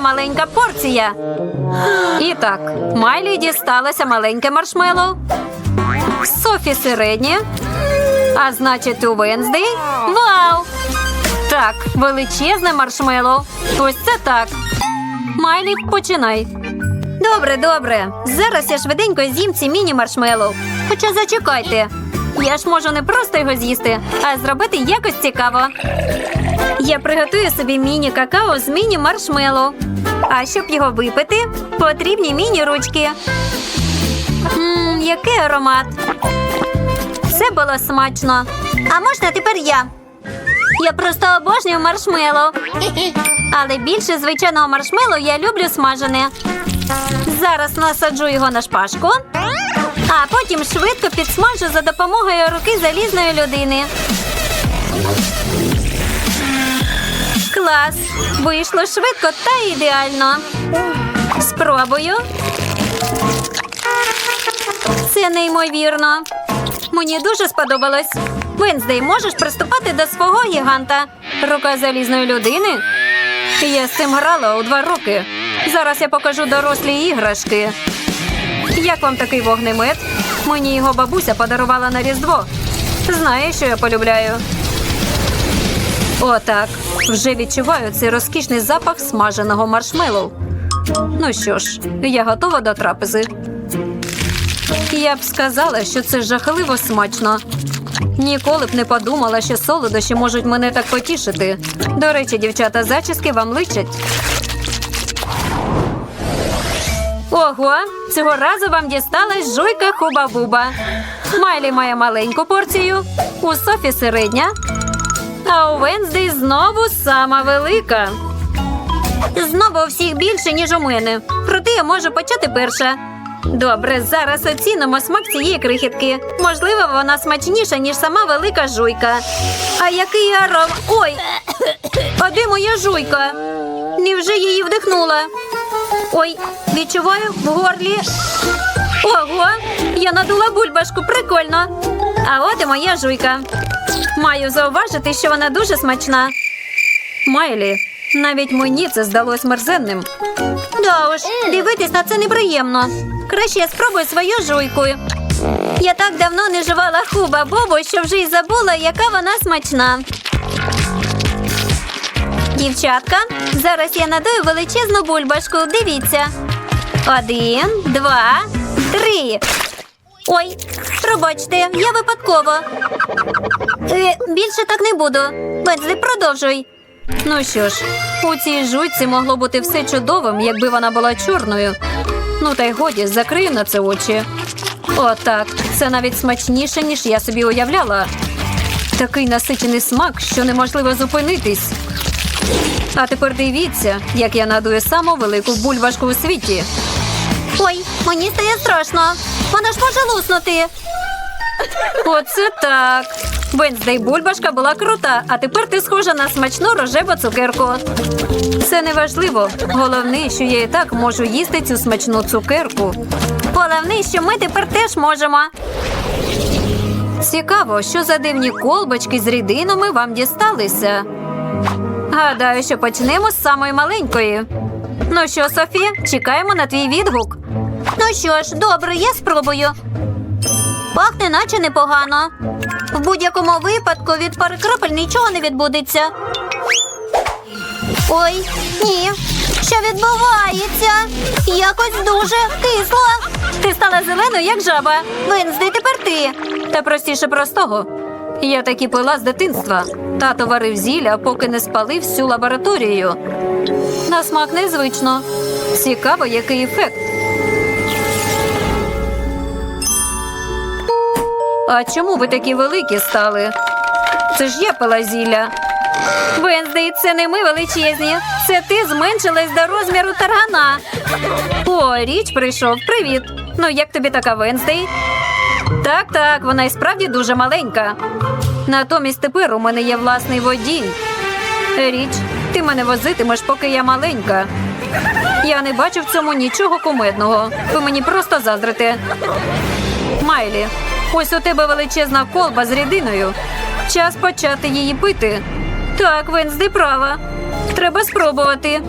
Маленька порція. І так, Майлі дісталося маленьке маршмеллоу. Софі середнє. А значить, у Венздей. Вау! Так, величезне маршмеллоу. Ось це так. Майлі, починай. Добре, добре. Зараз я швиденько з'їм ці міні-маршмеллоу. Хоча зачекайте. Я ж можу не просто його з'їсти, а зробити якось цікаво. Я приготую собі міні-какао з міні-маршмеллоу. А щоб його випити, потрібні міні-ручки. Мм, який аромат. Все було смачно. А можна тепер я? Я просто обожнюю маршмеллоу. Але більше звичайного маршмеллоу я люблю смажене. Зараз насаджу його на шпажку, а потім швидко підсмажу за допомогою руки залізної людини. Клас! Вийшло швидко та ідеально. Спробую. Це неймовірно. Мені дуже сподобалось. Венздей, можеш приступати до свого гіганта. Рука залізної людини. Я з цим грала у два роки. Зараз я покажу дорослі іграшки. Як вам такий вогнемет? Мені його бабуся подарувала на Різдво. Знає, що я полюбляю. Отак. Вже відчуваю цей розкішний запах смаженого маршмеллоу. Ну що ж, я готова до трапези. Я б сказала, що це жахливо смачно. Ніколи б не подумала, що солодощі можуть мене так потішити. До речі, дівчата, зачіски вам личать. Ого, цього разу вам дісталась жуйка хуба-буба. Майлі має маленьку порцію, у Софі середня, а у Венздей знову сама велика. Знову всіх більше, ніж у мене. Проте я можу почати перша. Добре, зараз оцінимо смак цієї крихітки. Можливо, вона смачніша, ніж сама велика жуйка. А який аром. Ой! А де моя жуйка? Невже її вдихнула? Ой, відчуваю в горлі. Ого, я надула бульбашку, прикольно. А от і моя жуйка. Маю зауважити, що вона дуже смачна. Майлі, навіть мені це здалось мерзенним. Да уж, дивитись на це неприємно. Краще я спробую свою жуйку. Я так давно не жувала хуба Бобу, що вже й забула, яка вона смачна. Дівчатка, зараз я надую величезну бульбашку. Дивіться. Один, два, три. Ой, пробачте, я випадково. Е, більше так не буду. Бензлі, продовжуй. Ну що ж, у цій жуйці могло бути все чудовим, якби вона була чорною. Ну та й годі, закрию на це очі. Отак, це навіть смачніше, ніж я собі уявляла. Такий насичений смак, що неможливо зупинитись. А тепер дивіться, як я надую саму велику бульбашку у світі. Ой, мені стає страшно. Вона ж може луснути. Оце так. Венздей бульбашка була крута, а тепер ти схожа на смачну рожеву цукерку. Це не важливо. Головне, що я і так можу їсти цю смачну цукерку. Головне, що ми тепер теж можемо. Цікаво, що за дивні колбочки з рідинами вам дісталися. Гадаю, що почнемо з самої маленької. Ну що, Софі, чекаємо на твій відгук. Ну що ж, добре, я спробую. Пахне, наче непогано. В будь-якому випадку від пари крапель нічого не відбудеться. Ой, ні. Що відбувається? Якось дуже кисло. Ти стала зеленою, як жаба. Венздей, тепер ти. Та простіше простого. Я таки пила з дитинства. Тато варив зілля, поки не спалив всю лабораторію. На смак незвично. Цікаво, який ефект. А чому ви такі великі стали? Це ж я пила зілля. Венздей, це не ми величезні. Це ти зменшилась до розміру таргана. О, річ прийшов. Привіт. Ну, як тобі така Венздей? Так, так, вона і справді дуже маленька. Натомість тепер у мене є власний водій. Річ, ти мене возитимеш, поки я маленька. Я не бачу в цьому нічого кумедного. Ви мені просто заздрите. Майлі, ось у тебе величезна колба з рідиною. Час почати її пити. Так, Венсди права. Треба спробувати.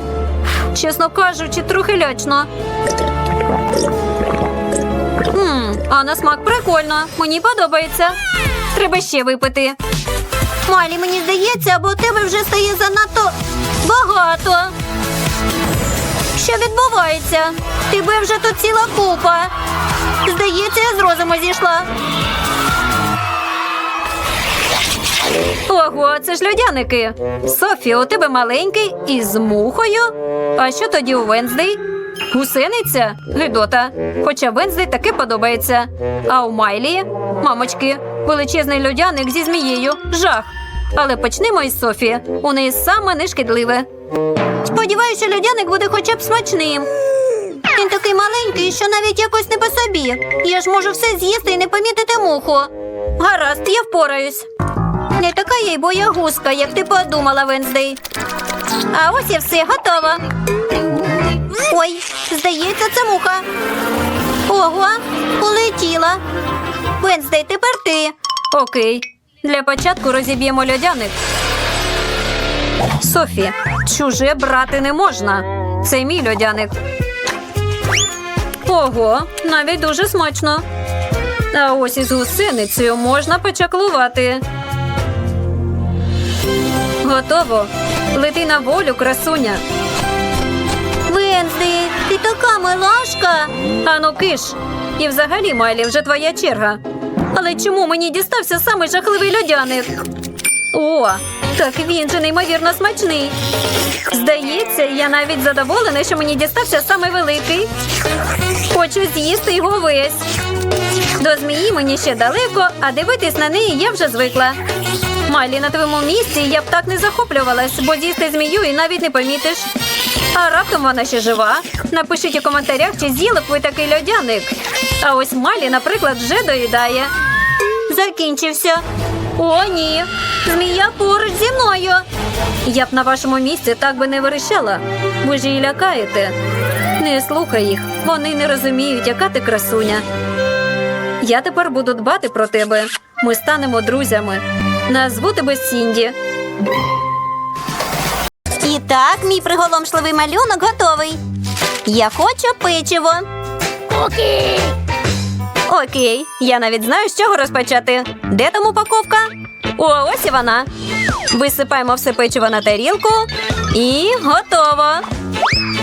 Чесно кажучи, трохи лячно. Ммм, а на смак прикольно. Мені подобається. Треба ще випити. Малі, мені здається, або у тебе вже стає занадто багато. Що відбувається? Тебе вже тут ціла купа. Здається, я з розуму зійшла. Ого, це ж льодяники. Софі, у тебе маленький із мухою. А що тоді у Венздей? Гусениця? Гидота. Хоча Венздей таки подобається. А у Майлі, мамочки, величезний льодяник зі змією. Жах. Але почнемо із Софі. У неї саме нешкідливе. Сподіваюся, льодяник буде хоча б смачним. Він такий маленький, що навіть якось не по собі. Я ж можу все з'їсти і не помітити муху. Гаразд, я впораюсь. Не така я й боягузка, як ти подумала, Венздей. А ось і все готово. Ой, здається, це муха. Ого, полетіла. Венздей, тепер ти. Окей. Для початку розіб'ємо льодяник. Софі, чуже брати не можна. Це мій льодяник. Ого, навіть дуже смачно. А ось із гусеницею можна почаклувати. Готово. Лети на волю, красуня. Венздей, ти така милашка. Ану киш. І взагалі, Майлі, вже твоя черга. Але чому мені дістався самий жахливий льодяник? О, так він же неймовірно смачний. Здається, я навіть задоволена, що мені дістався самий великий. Хочу з'їсти його весь. До змії мені ще далеко, а дивитись на неї я вже звикла. Майлі, на твоєму місці я б так не захоплювалась, бо з'їсти змію і навіть не помітиш. А раптом вона ще жива. Напишіть у коментарях, чи з'їли б ви такий льодяник. А ось Малі, наприклад, вже доїдає. Закінчився. О, ні. Змія поруч зі мною. Я б на вашому місці так би не вирішала. Ви ж її лякаєте. Не слухай їх. Вони не розуміють, яка ти красуня. Я тепер буду дбати про тебе. Ми станемо друзями. Назву тебе Сінді. І так, мій приголомшливий малюнок готовий. Я хочу печиво. Окей, я навіть знаю, з чого розпочати. Де там упаковка? О, ось і вона. Висипаємо все печиво на тарілку і готово.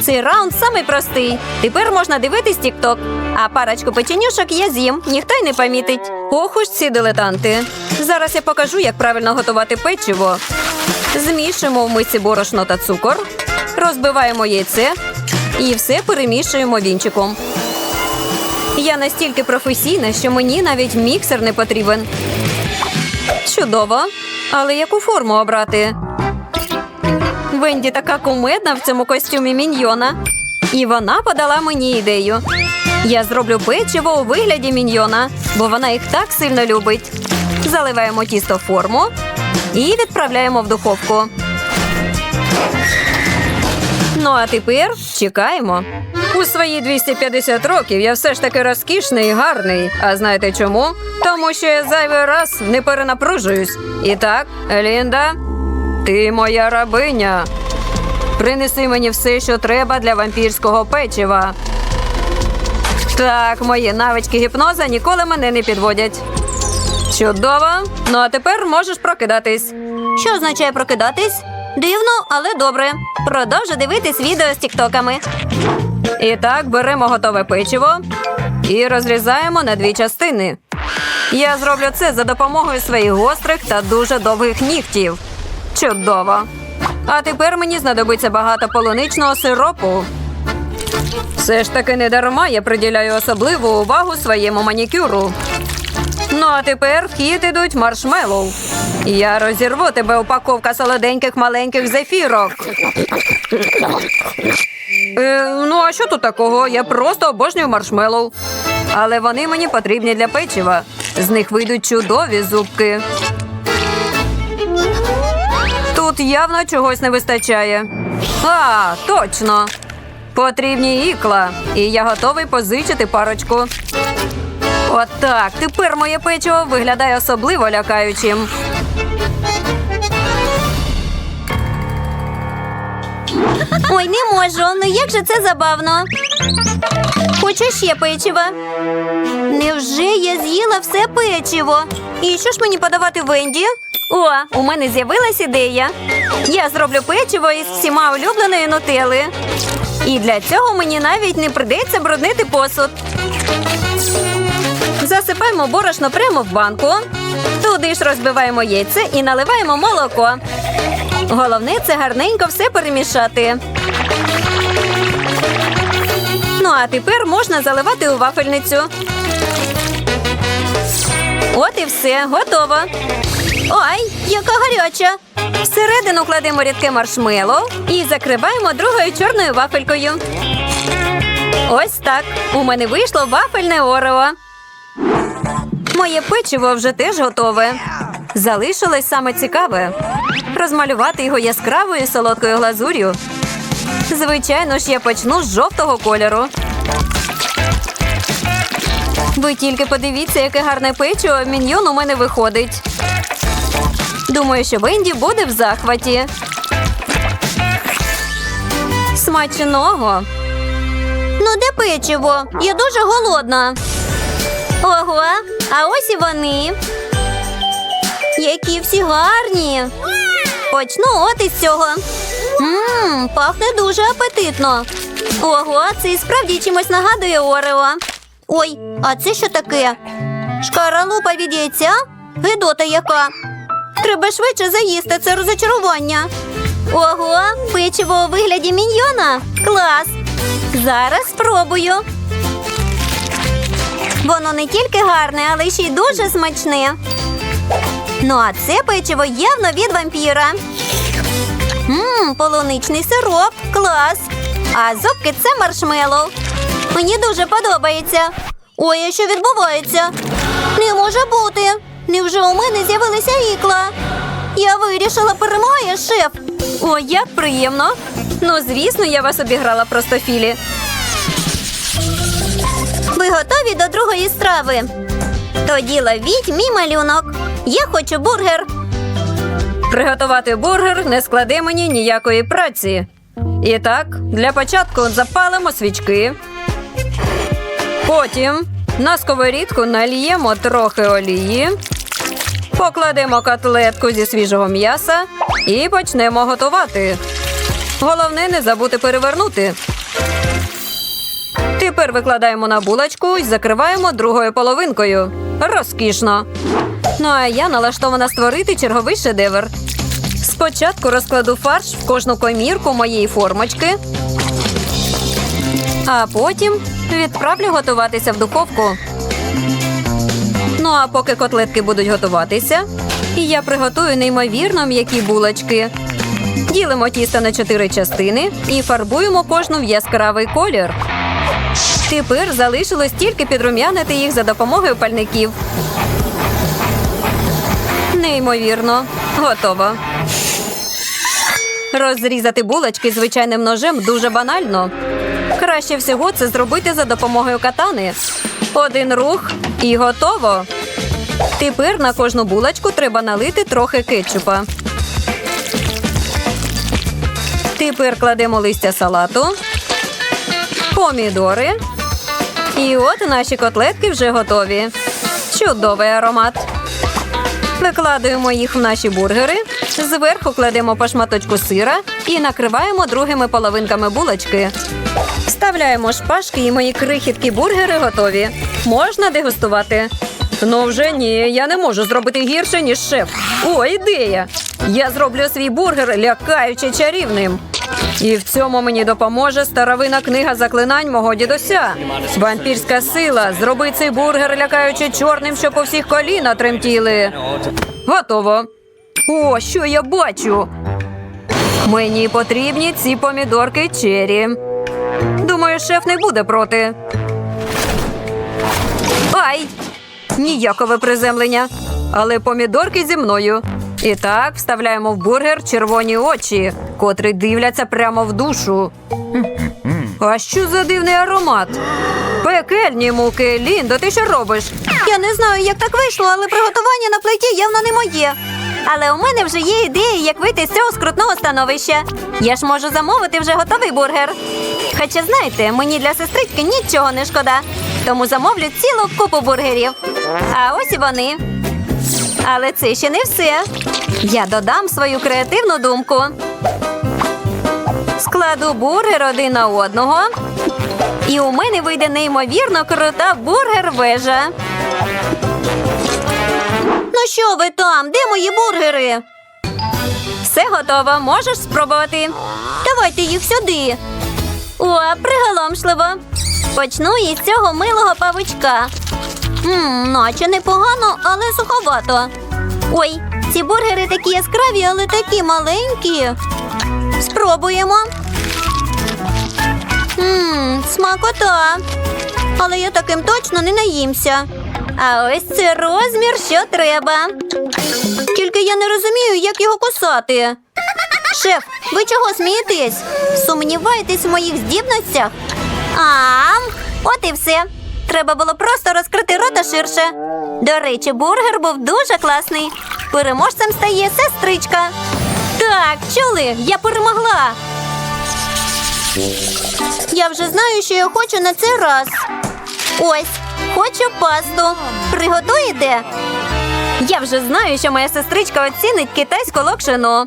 Цей раунд самий простий. Тепер можна дивитись тік-ток. А парочку печенюшок я з'їм, ніхто й не помітить. Ох уж ці дилетанти. Зараз я покажу, як правильно готувати печиво. Змішуємо в мисці борошно та цукор, розбиваємо яйце і все перемішуємо вінчиком. Я настільки професійна, що мені навіть міксер не потрібен. Чудово. Але яку форму обрати? Венді така кумедна в цьому костюмі міньйона. І вона подала мені ідею. Я зроблю печиво у вигляді міньйона, бо вона їх так сильно любить. Заливаємо тісто в форму і відправляємо в духовку. Ну а тепер чекаємо. У свої 250 років я все ж таки розкішний і гарний. А знаєте чому? Тому що я зайвий раз не перенапружуюсь. І так, Лінда, ти моя рабиня. Принеси мені все, що треба для вампірського печива. Так, мої навички гіпноза ніколи мене не підводять. Чудово. Ну а тепер можеш прокидатись. Що означає прокидатись? Дивно, але добре. Продовжу дивитись відео з тіктоками. І так беремо готове печиво і розрізаємо на дві частини. Я зроблю це за допомогою своїх гострих та дуже довгих нігтів. Чудово! А тепер мені знадобиться багато полуничного сиропу. Все ж таки не дарма я приділяю особливу увагу своєму манікюру. Ну а тепер в хід ідуть маршмеллоу. Я розірву тебе упаковка солоденьких маленьких зефірок. Е, ну, а що тут такого? Я просто обожнюю маршмеллоу. Але вони мені потрібні для печива. З них вийдуть чудові зубки. Тут явно чогось не вистачає. А, точно. Потрібні ікла. І я готовий позичити парочку. Отак. Тепер моє печиво виглядає особливо лякаючим. Ой, не можу. Ну як же це забавно? Хочу ще печива. Невже я з'їла все печиво? І що ж мені подавати Венді? О, у мене з'явилась ідея. Я зроблю печиво із всіма улюбленої нутели. І для цього мені навіть не придеться бруднити посуд. Засипаємо борошно прямо в банку. Туди ж розбиваємо яйце і наливаємо молоко. Головне це гарненько все перемішати. Ну а тепер можна заливати у вафельницю. От і все, готово. Ой, яка гаряча. Всередину кладемо рідке маршмело і закриваємо другою чорною вафелькою. Ось так. У мене вийшло вафельне орео. Моє печиво вже теж готове. Залишилось саме цікаве розмалювати його яскравою солодкою глазур'ю. Звичайно ж, я почну з жовтого кольору. Ви тільки подивіться, яке гарне печиво міньйон у мене виходить. Думаю, що Венді буде в захваті. Смачного. Ну, де печиво? Я дуже голодна. Ого, а ось і вони. Які всі гарні. Почну от із цього. Ммм, пахне дуже апетитно. Ого, це і справді чимось нагадує Орео. Ой, а це що таке? Шкаралупа від яйця? Гидота яка. Треба швидше заїсти це розочарування. Ого, печиво у вигляді міньйона. Клас. Зараз спробую. Воно не тільки гарне, але ще й дуже смачне. Ну, а це печиво явно від вампіра. Ммм, полуничний сироп. Клас. А зубки це маршмеллоу. Мені дуже подобається. Ой, а що відбувається? Не може бути. Невже у мене з'явилися ікла? Я вирішила, перемагає шеф. О, як приємно. Ну, звісно, я вас обіграла просто філі. Ви готові до другої страви? Тоді ловіть мій малюнок. Я хочу бургер. Приготувати бургер не складе мені ніякої праці. І так, для початку запалимо свічки. Потім на сковорідку нальємо трохи олії, покладемо котлетку зі свіжого м'яса і почнемо готувати. Головне не забути перевернути. Тепер викладаємо на булочку і закриваємо другою половинкою. Розкішно. Ну а я налаштована створити черговий шедевр. Спочатку розкладу фарш в кожну комірку моєї формочки, а потім відправлю готуватися в духовку. Ну а поки котлетки будуть готуватися, я приготую неймовірно м'які булочки. Ділимо тісто на чотири частини і фарбуємо кожну в яскравий колір. Тепер залишилось тільки підрум'янити їх за допомогою пальників. Неймовірно, готово. Розрізати булочки звичайним ножем дуже банально. Краще всього це зробити за допомогою катани. Один рух і готово. Тепер на кожну булочку треба налити трохи кетчупа. Тепер кладемо листя салату, помідори. І от наші котлетки вже готові. Чудовий аромат. Викладуємо їх в наші бургери, зверху кладемо по шматочку сира і накриваємо другими половинками булочки. Вставляємо шпажки і мої крихіткі бургери готові. Можна дегустувати. Ну вже ні, я не можу зробити гірше, ніж шеф. О, ідея! Я зроблю свій бургер лякаючи чарівним. І в цьому мені допоможе старовина книга заклинань мого дідуся. Вампірська сила. Зроби цей бургер лякаючи чорним, що по всіх коліна тремтіли. Готово. О, що я бачу? Мені потрібні ці помідорки чері. Думаю, шеф не буде проти. Ай! Ніякове приземлення. Але помідорки зі мною. І так вставляємо в бургер червоні очі, котрі дивляться прямо в душу. А що за дивний аромат? Пекельні муки, Ліндо, ти що робиш? Я не знаю, як так вийшло, але приготування на плиті явно не моє. Але у мене вже є ідея, як вийти з цього скрутного становища. Я ж можу замовити вже готовий бургер. Хоча, знаєте, мені для сестрички нічого не шкода. Тому замовлю цілу купу бургерів. А ось і вони. Але це ще не все. Я додам свою креативну думку. Складу бургер один на одного. І у мене вийде неймовірно крута бургер-вежа. Ну що ви там? Де мої бургери? Все готово, можеш спробувати. Давайте їх сюди. О, приголомшливо. Почну із цього милого павучка. Ммм, наче непогано, але суховато. Ой, ці бургери такі яскраві, але такі маленькі. Спробуємо. Ммм, смакота. Але я таким точно не наїмся. А ось це розмір, що треба. Тільки я не розумію, як його кусати. Шеф, ви чого смієтесь? Сумніваєтесь в моїх здібностях? А, от і все. Треба було просто розкрити рота ширше. До речі, бургер був дуже класний. Переможцем стає сестричка. Так, чули, я перемогла. Я вже знаю, що я хочу на цей раз. Ось, хочу пасту. Приготуєте? Я вже знаю, що моя сестричка оцінить китайську локшину.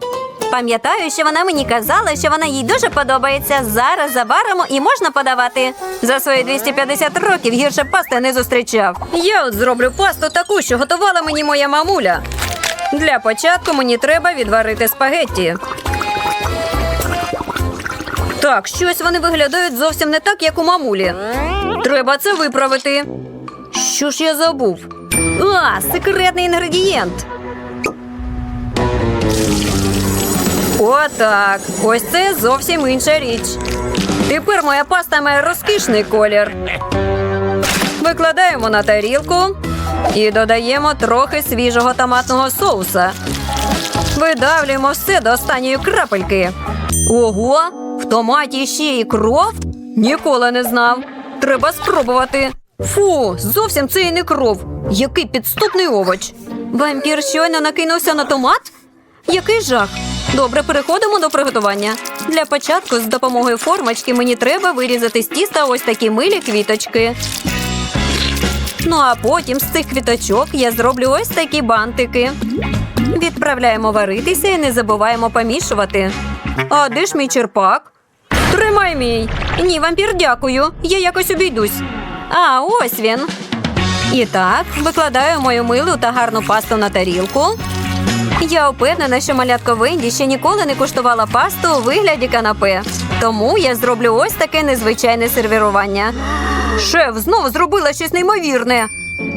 Пам'ятаю, що вона мені казала, що вона їй дуже подобається. Зараз заваримо і можна подавати. За свої 250 років гірше пасти не зустрічав. Я от зроблю пасту таку, що готувала мені моя мамуля. Для початку мені треба відварити спагетті. Так, щось вони виглядають зовсім не так, як у мамулі. Треба це виправити. Що ж я забув? А, секретний інгредієнт. Отак. Ось це зовсім інша річ. Тепер моя паста має розкішний колір. Викладаємо на тарілку і додаємо трохи свіжого томатного соуса. Видавлюємо все до останньої крапельки. Ого, в томаті ще і кров? Ніколи не знав. Треба спробувати. Фу, зовсім це і не кров. Який підступний овоч. Вампір щойно накинувся на томат? Який жах. Добре, переходимо до приготування. Для початку з допомогою формочки мені треба вирізати з тіста ось такі милі квіточки. Ну а потім з цих квіточок я зроблю ось такі бантики. Відправляємо варитися і не забуваємо помішувати. А де ж мій черпак? Тримай мій. Ні, вампір, дякую. Я якось обійдусь. А, ось він. І так, викладаю мою милу та гарну пасту на тарілку. Я впевнена, що малятко Венді ще ніколи не куштувала пасту у вигляді канапе. Тому я зроблю ось таке незвичайне сервірування. Шеф знову зробила щось неймовірне.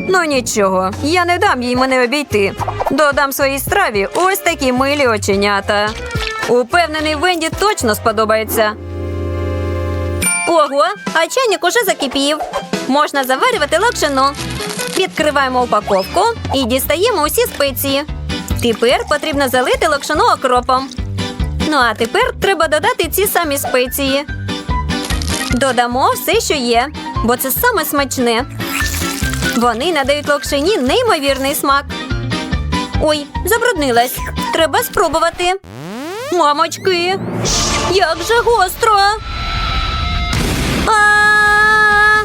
Ну нічого, я не дам їй мене обійти. Додам своїй страві ось такі милі оченята. Упевнений, Венді точно сподобається. Ого, а чайник уже закипів. Можна заварювати локшину. Відкриваємо упаковку І дістаємо усі спеції. Тепер потрібно залити локшину окропом. Ну а тепер треба додати ці самі спеції. Додамо все, що є, бо це саме смачне. Вони надають локшині неймовірний смак. Ой, забруднилась. Треба спробувати. Мамочки, як же гостро! А!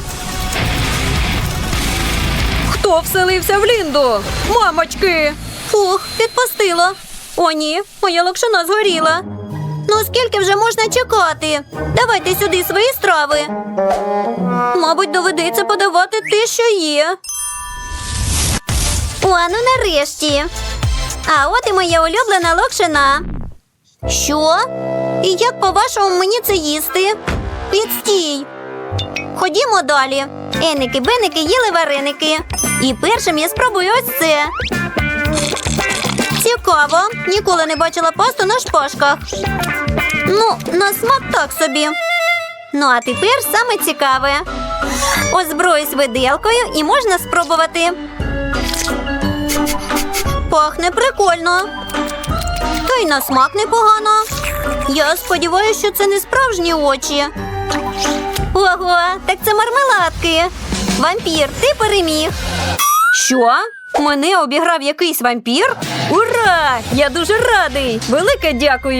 Хто вселився в Лінду? Мамочки! Фух, підпустило. О, ні, моя локшина згоріла. Ну скільки вже можна чекати? Давайте сюди свої страви. Мабуть, доведеться подавати те, що є. О, ну нарешті. А от і моя улюблена локшина. Що? І як по-вашому мені це їсти? Відстій. Ходімо далі. Еники, беники їли вареники. І першим я спробую ось це. Цікаво. Ніколи не бачила пасту на шпажках. Ну, на смак так собі. Ну, а тепер саме цікаве. Озброюсь виделкою і можна спробувати. Пахне прикольно. Та й на смак непогано. Я сподіваюся, що це не справжні очі. Ого, так це мармеладки. Вампір, ти переміг. Що? Мене обіграв якийсь вампір? Ура! Я дуже радий! Велике дякую!